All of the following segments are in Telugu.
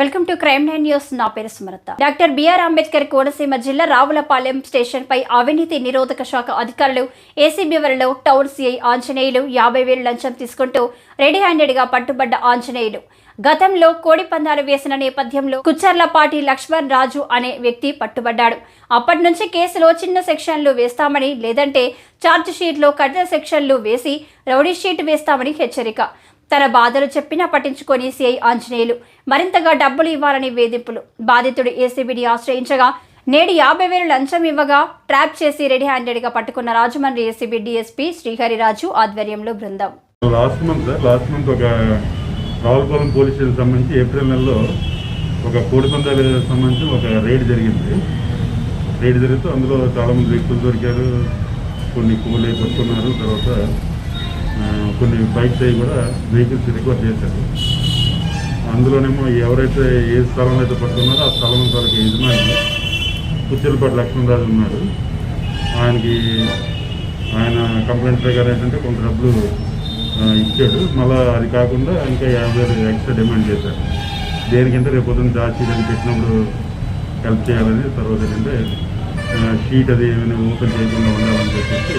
Welcome to crime nine news. నా పేరు సుమలత. డాక్టర్ బిఆర్ అంబేద్కర్ కోనసీమ జిల్లా రావులపాలెం స్టేషన్ పై అవినీతి నిరోధక శాఖ అధికారులు ఏసీబీ వరలో టౌన్ సిఐ ఆంజనేయులు యాభై వేలు లంచం తీసుకుంటూ రెడీ హ్యాండెడ్గా పట్టుబడ్డ ఆంజనేయులు. గతంలో కోడి పందాలు వేసిన నేపథ్యంలో కుచ్చర్లపాటి లక్ష్మణ్ రాజు అనే వ్యక్తి పట్టుబడ్డాడు. అప్పటి నుంచి కేసులో చిన్న సెక్షన్లు వేస్తామని లేదంటే ఛార్జ్ షీట్లో కఠిన సెక్షన్లు వేసి రౌడీ షీట్ వేస్తామని హెచ్చరిక. తన బాధలు చెప్పినా పట్టించుకొని సిఐ ఆంజనేయులు. మరింతగా డబ్బులు ఇవ్వాలని వేధింపులు. బాధితుడు ఏసీబీని ఆశ్రయించగా నేడు యాభై వేలు లంచం ఇవ్వగా ట్రాప్ చేసి రెడీ హ్యాండెడ్గా పట్టుకున్న రాజమండ్రి ఏసీబీ డీఎస్పీ శ్రీహరిరాజు ఆధ్వర్యంలో బృందం. లాస్ట్ మంత్ లాస్ట్ మంత్ ఒక రావులపాలెం పోలీస్ స్టేషన్ సంబంధించి ఏప్రిల్ నెలలో ఒక కోడిపందాలు సంబంధించి ఒక రైడ్ జరిగింది. రైడ్ జరిగితే అందులో చాలామంది వ్యక్తులు దొరికారు. కొన్ని కూలీ పట్టుకున్నారు. తర్వాత కొన్ని బైక్స్ అవి కూడా వెహికల్స్ రికవర్ చేశారు. అందులోనేమో ఎవరైతే ఏ స్థలంలో అయితే పట్టుకున్నారో ఆ స్థలం తాలూకు యజమాని పుచ్చలపాటి లక్ష్మణరాజు ఉన్నాడు. ఆయనకి ఆయన కంప్లైంట్ ప్రకారం ఏంటంటే కొంత డబ్బులు ఇచ్చాడు. మళ్ళీ అది కాకుండా ఇంకా యాభై వేలు ఎక్స్ట్రా డిమాండ్ చేశారు. దేనికంటే రేపు పొద్దున్న దాచి దాన్ని పెట్టినప్పుడు హెల్ప్ చేయాలని తర్వాత ఏంటంటే షీట్ అది ఏమైనా ఓపెన్ చేయకుండా ఉండాలని చెప్పేసి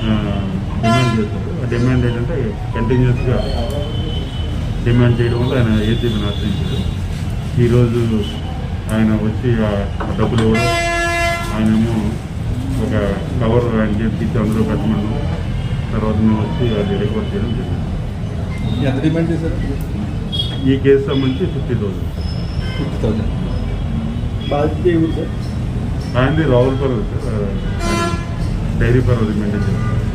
డిమాండ్ చేశారు ఆ డిమాండ్ ఏంటంటే కంటిన్యూస్గా డిమాండ్ చేయడం వల్ల ఆయన ఏసీబీని ఆశ్రయించారు ఈరోజు ఆయన వచ్చి ఆ డబ్బులు ఇవ్వడం ఆయనేమో ఒక కవర్ ఆయన ఇచ్చి అందులో పెట్టమన్నాం తర్వాత మేము వచ్చి అది రికార్డ్ చేయడం జరిగింది. ఎంత డిమాండ్ చేశారు? ఈ కేసు సంబంధించి ఫిఫ్టీ థౌసండ్ ఫిఫ్టీ థౌసండ్ బాధ్యత ఏమి సార్? ఆయనది రావులపల్లి సార్. డైరీ ఫార్మ్ అది మెయింటైన్ చేస్తారు